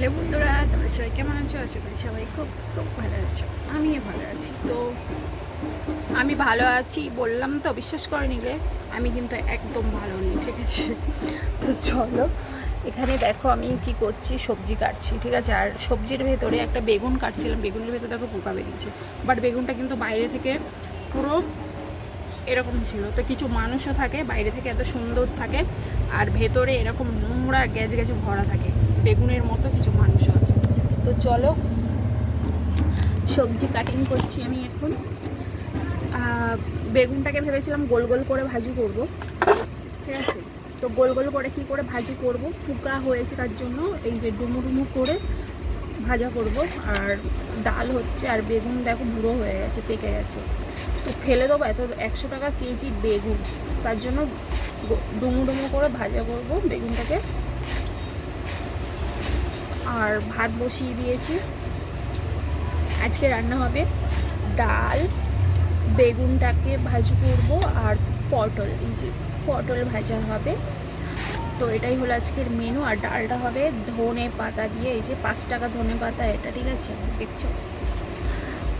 Hello বন্ধুরা, তোমরা সবাই কেমন আছো? আশা করি সবাই খুব খুব ভালো আছো। আমিও ভালো আছি। তো আমি ভালো আছি বললাম তো, বিশ্বাস করে নিলে। আমি কিন্তু একদম ভালো নেই, ঠিক আছে? তো চলো, এখানে দেখো আমি কি করছি, সবজি কাটছি, ঠিক আছে? আর সবজির ভেতরে একটা বেগুন কাটছিলাম। বেগুনের ভেতরে দেখো পোকা বেরিয়েছে। বাট বেগুনটা কিন্তু বাইরে থেকে পুরো এরকম ছিল। তো কিছু মানুষও থাকে, বাইরে থেকে এত সুন্দর থাকে, আর ভেতরে এরকম নোংরা গ্যাজ গ্যাজে ভরা থাকে। বেগুনের মতো কিছু মানুষও আছে। তো চলো, সবজি কাটিং করছি আমি এখন। বেগুনটাকে ভেবেছিলাম গোল গোল করে ভাজি করব। ঠিক আছে? তো গোল গোল করে কি করে ভাজি করব? পোকা হয়েছে তার জন্য এই যে ডুমু ডুমু করে ভাজা করব। আর ডাল হচ্ছে, আর বেগুন দেখো বুড়ো হয়ে গেছে, পেকে গেছে। তো ফেলে দেবো, এত একশো টাকা কেজি বেগুন। তার জন্য ডুমু ডুমু করে ভাজা করব বেগুনটাকে। আর ভাত বসিয়ে দিয়েছি। আজকে রান্না হবে ডাল, বেগুনটাকে ভাজি করব আর পটল। এই যে পটল ভাজা হবে। তো এটাই হলো আজকের মেনু আর ডালটা হবে ধনে পাতা দিয়ে, এই যে পাঁচ টাকা ধনে পাতা এটা, ঠিক আছে? দেখছ?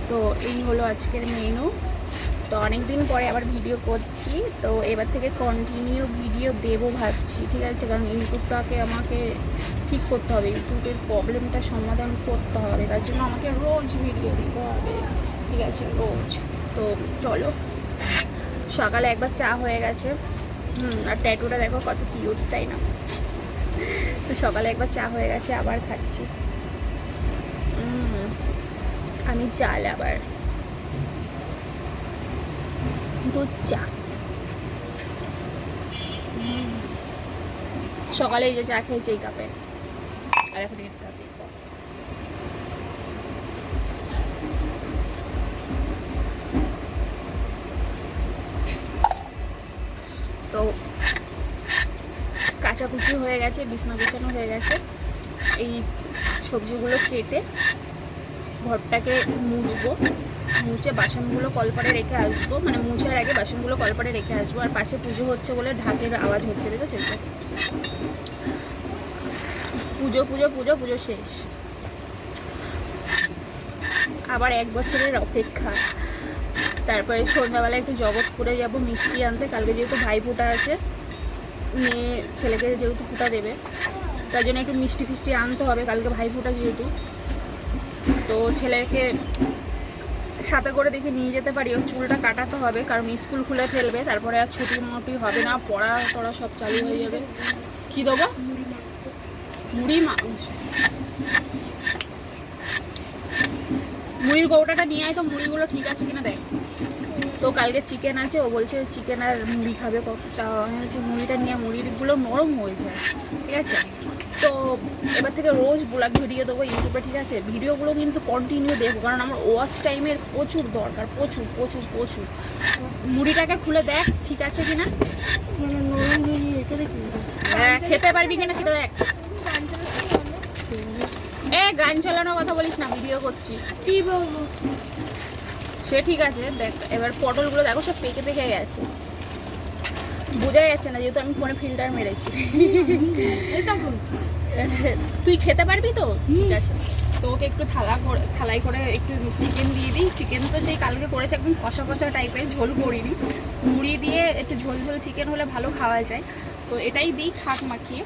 তো এই হলো আজকের মেনু তো অনেক দিন পরে আবার ভিডিও করছি। তো এবার থেকে কন্টিনিউ ভিডিও দেবো ভাবছি, ঠিক আছে? কারণ ইউটিউবটাকে আমাকে ঠিক করতে হবে। ইউটিউবের প্রবলেমটা সমাধান করতে হবে। তার জন্য আমাকে রোজ ভিডিও দিতে হবে। ঠিক আছে? রোজ। তো চলো। সকালে একবার চা হয়ে গেছে। হুম, আর ট্যাটুটা দেখো কত কিউট তাই না? তো সকালে একবার চা হয়ে গেছে, আবার খাচ্ছি। আমি চাল আবার। দুধ চা। সকালে যে চা খেয়েছি এই কাপে। আর এখন এই কাপে। তো কাচাকুচি হয়ে গেছে, বিছনা বিছানো হয়ে গেছে। এই সবজিগুলো কেটে ঘরটাকে মুছবো। মুছে বাসনগুলো কলপারে রেখে আসব। মানে মুছার আগে বাসনগুলো কলপারে রেখে আসব। আর পাশে পুজো হচ্ছে বলে ঢাকের আওয়াজ হচ্ছে, দেখেছ? পুজো পুজো পুজো পুজো শেষ। আবার এক বছরের অপেক্ষা। তারপরে সন্ধ্যাবেলা একটু জগৎপুরে যাব, মিষ্টি আনতে। কালকে যেহেতু ভাই ফোঁটা আছে, মেয়ে ছেলেকে যেহেতু ফুটা দেবে, তার জন্য একটু মিষ্টি ফিষ্টি আনতে হবে। কালকে ভাই ফোঁটা যেহেতু, তো ছেলেকে সাথে করে দেখে নিয়ে যেতে পারি। ওর চুলটা কাটাতে হবে, কারণ স্কুল খুলে ফেলবে, তারপরে আর ছুটি মুটি হবে না, পড়া টড়া সব চালু হয়ে যাবে। কী দেবো? মুড়ি মাংস মুড়ির গৌটাটা নিয়ে আয় তো, মুড়িগুলো ঠিক আছে কিনা দেখ। তো কালকে চিকেন আছে, ও বলছে চিকেন আর মুড়ি খাবে তা মুড়িটা নিয়ে মুড়িগুলো নরম হয়ে যায়, ঠিক আছে? এবার থেকে রোজ ব্লগ ভিডিও দেবো ইউটিউবে ঠিক আছে? ভিডিওগুলো কিন্তু কন্টিনিউ দেখব কারণ আমার ওয়াচ টাইমের প্রচুর দরকার প্রচুর প্রচুর প্রচুর। মুড়িটাকে খুলে দেখ ঠিক আছে কিনা? হ্যাঁ খেতে পারবি কিনা সেটা দেখ। এ গান চালানোর কথা বলিস না ভিডিও করছি। কি বলব? সে ঠিক আছে দেখ এবার পটলগুলো দেখো সব পেকে পেকে গেছে। বোঝা যাচ্ছে না যেহেতু আমি ফোনে ফিল্টার মেরেছি। তুই খেতে পারবি তো? ঠিক আছে। তো ওকে একটু থালা করে থালাই করে একটু চিকেন দিয়ে দিই। চিকেন তো সেই কালকে করেছে একদম কষা কষা টাইপের ঝোল করিনি। মুড়ি দিয়ে একটু ঝোল ঝোল চিকেন হলে ভালো খাওয়া যায়। তো এটাই দিই খাক মাখিয়ে।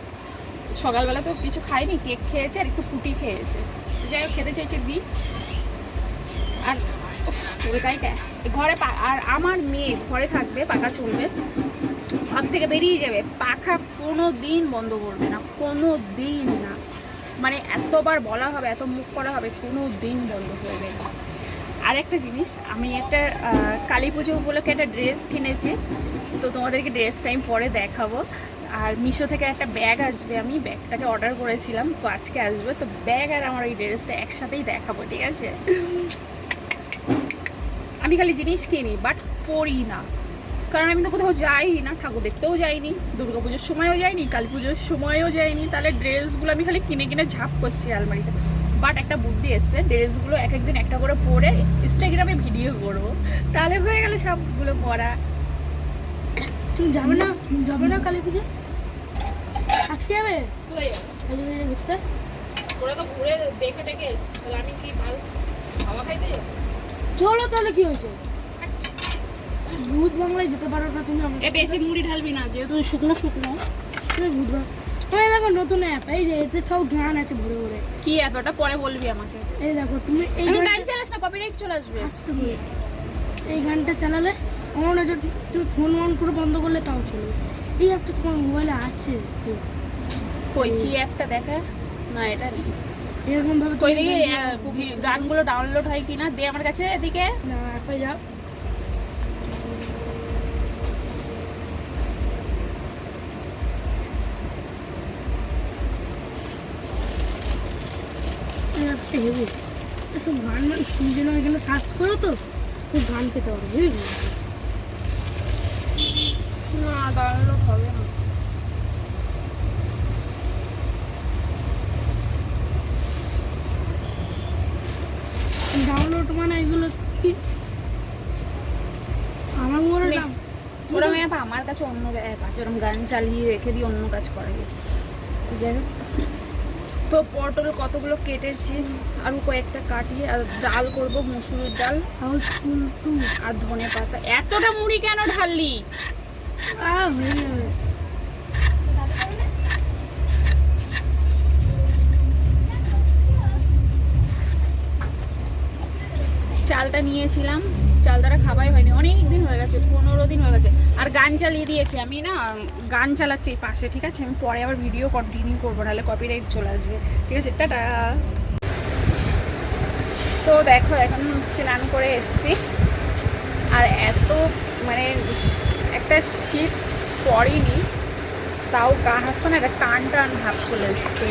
সকালবেলা তো কিছু খাইনি কেক খেয়েছে আর একটু ফুটি খেয়েছে। তো যাই হোক খেতে চাইছে দিই। আর উফ, চুলকাই ঘরে পা- আর আমার মেয়ে ঘরে থাকবে পাকা চলবে। ঘর থেকে বেরিয়ে যাবে, পাখা কোনো দিন বন্ধ করবে না কোনো দিন না। মানে এতবার বলা হবে, এত মুখ করা হবে কোনো দিন বন্ধ করবে না। আর একটা জিনিস, আমি একটা কালী পুজো উপলক্ষে একটা ড্রেস কিনেছি, তো তোমাদেরকে ড্রেস টাইম পরে দেখাবো। আর মিশো থেকে একটা ব্যাগ আসবে, আমি ব্যাগটাকে অর্ডার করেছিলাম, তো আজকে আসবে, তো ব্যাগ আর আমার এই ড্রেসটা একসাথেই দেখাবো, ঠিক আছে? আমি খালি জিনিস কিনি বাট পরি না। কারণ আমি তো কোথাও যাই না ঠাকুর দেখতেও যাইনি দুর্গা পুজোর সময়ও যাইনি কালী পুজোর সময়ও যাইনি তাহলে ড্রেসগুলো আমি খালি কিনে কিনে ঝাপ করছি আলমারিতে। বাট একটা বুদ্ধি এসছে ড্রেসগুলো এক একদিন একটা করে পরে ইনস্টাগ্রামে ভিডিও করব তাহলে হয়ে গেলে সবগুলো পরা তুমি যাবে না যাবে না কালী পুজো আজকে যাবে? দেখতে ওরা তো ঘুরে দেখে টেকে এসছে তাহলে আমি কি ভালো খাইতে চলো তাহলে কি হয়েছে? ভূত বাংলায় যেতে পারো না তুমি এ বেশি মুড়ি ঢালবি না যেহেতু শুকনো শুকনো। তুমি ভূত বাংলা দেখো নতুন অ্যাপ এই যে এতে সব গান আছে ভরে ভরে। কি অ্যাপ ওটা পরে বলবি আমাকে। এই দেখো তুমি এই গান চালাস না কপিরাইট চলে আসবে। এই গানটা চালালে আমার নজর তুমি ফোন অন করে বন্ধ করলে তাও চলবে। এই অ্যাপটা তোমার মোবাইলে আছে কই কি অ্যাপটা দেখা? না এটা নেই। এরকম ভাবে তুমি দেখি গানগুলো ডাউনলোড হয় কিনা দে আমার কাছে এদিকে। না অ্যাপে যাও। হেভি। এসব গান মান শুনছি না এখানে সার্চ করো তো খুব গান পেতে পারো হেভি না ডাউনলোড হবে না। ডাউনলোড মানে এগুলো কি? আমার মোবাইলে নে। দাম অ্যাপ আমার কাছে অন্য অ্যাপ আছে ওরকম গান চালিয়ে রেখে দিয়ে অন্য কাজ করে তো যাই হোক। তো পটল কতগুলো কেটেছি আরও কয়েকটা কাটিয়ে আর ডাল করব মুসুরির ডাল আর ধনে পাতা। এতটা মুড়ি কেন ঢাললি? চালটা নিয়েছিলাম। চালটা খাবাই হয়নি। অনেক দিন হয়ে গেছে, পনেরো দিন হয়ে গেছে। আর গান চালিয়ে দিয়েছি। আমি না গান চালাচ্ছি পাশে, ঠিক আছে? আমি পরে আবার ভিডিও কন্টিনিউ করব, নাহলে কপিরাইট চলে আসবে। ঠিক আছে? টাটা! তো দেখো, এখন স্নান করে এসছি। আর এত মানে একটা শীত পড়েনি। তাও গা হাত না, একটা টান টান ভাব চলে এসছে।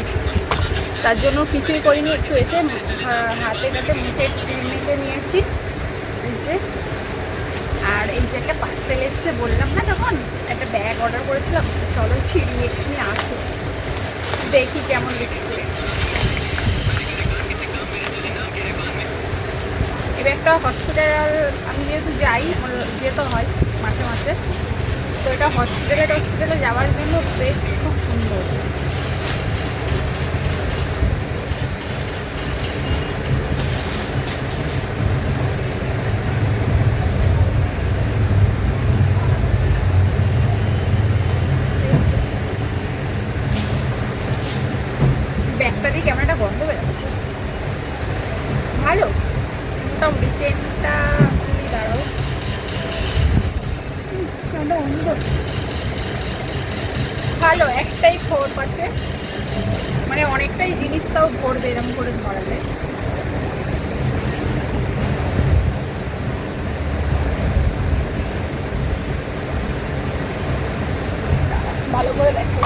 তার জন্য কিছুই করিনি। একটু এসে হাতে ক্রিম মেখে নিয়েছি। যে আর এই যে একটা পার্সেল এসছে, বললাম না তখন একটা ব্যাগ অর্ডার করেছিলাম, চলো ছিড়িয়ে এক্ষুনি আসো। দেখি কেমন এসছে। এবার একটা হসপিটাল আমি যেহেতু যাই যেতে হয় মাসে মাসে, তো এটা হসপিটালে হসপিটালে যাওয়ার জন্য বেশ খুব সুন্দর। অনেকটাই জিনিসটাও ভরবে এরকম করে ধরালে। ভালো করে দেখো।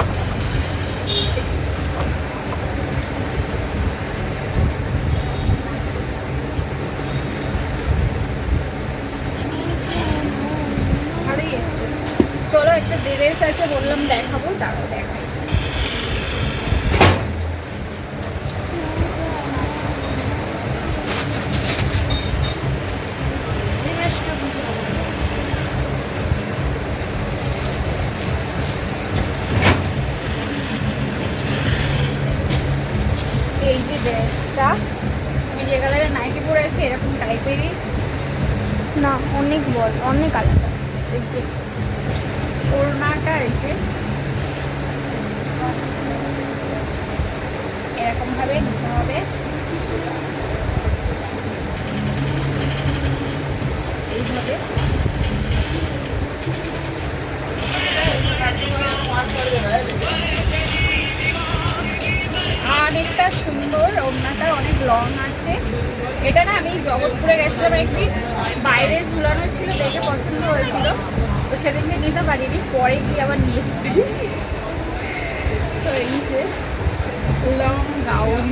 চলো একটা ড্রেস আছে, বললাম দেখাবো তারও দেখাই। এই যে ড্রেসটা আমি যে কালারের নাইটি পরে আছি এরকম টাইপেরই না, অনেক বল অনেক আলাদা। এই যে, ওড়নাটা, এই যে। এরকম নিতে হবে। এইভাবে। এটা না আমি জগৎপুরে গেছিলাম একটি বাইরে ঝুলানো ছিল, দেখে পছন্দ হয়েছিল। তো সেদিনকে নিতে পারিনি, পরে গিয়ে আবার নিয়ে এসেছি। তো এই যে গাউন।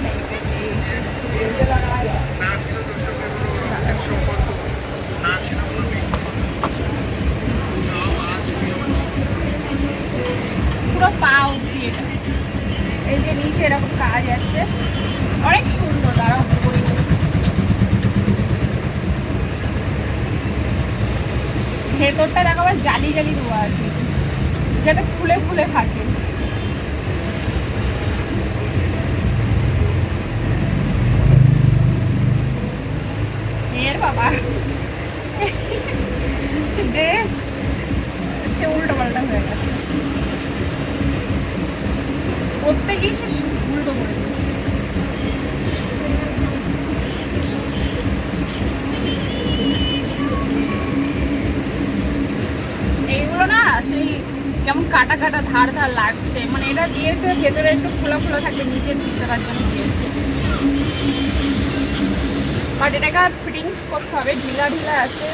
জালি জালি দেওয়া আছে। যেটা খুলে খুলে থাকে। মেয়ের বাবা। সে ড্রেস সে উল্টো পাল্টা হয়ে গেছে। প্রত্যেকেই সে উল্টো করে কেমন কাটা কাটা ধার ধার লাগছে। মানে এটা দিয়েছে, ভেতরে একটু খোলা খোলা থাকবে, নিচে দিতে তার জন্য দিয়েছে। বাট এটাকে ফিটিংস করতে হবে, ঢিলা ঢিলা আছে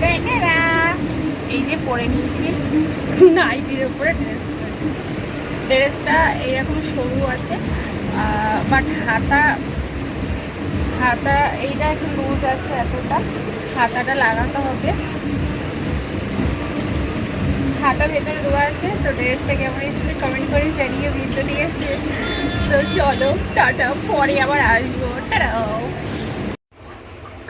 বেটেরা এই যে পরে নিয়েছি নাইটির উপরে ড্রেস এইরকম সরু আছে বাট হাতা হাতা এইটা একটু লুজ আছে এতটা হাতাটা লাগাতে হবে। হাতা ভেতরে দেওয়া আছে, তো ড্রেসটা কেমন এসেছে কমেন্ট করে জানিয়ে ভিডিও দিয়েছে তো চলো, টাটা, পরে আবার আসব টাটা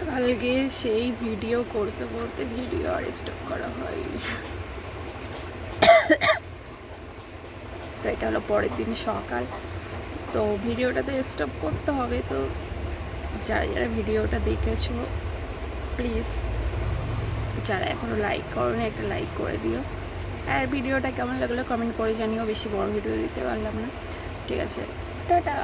কালকে সেই ভিডিও করতে করতে ভিডিও আর স্টপ করা হয় তো এটা হলো পরের দিন সকাল। তো ভিডিওটা তো স্টপ করতে হবে। তো যারা যারা ভিডিওটা দেখেছ প্লিজ যারা এখনও লাইক করো একটা লাইক করে দিও। আর ভিডিওটা কেমন লাগল কমেন্ট করে জানিও। বেশি বড় ভিডিও দিতে পারলাম না। ঠিক আছে, টাটা।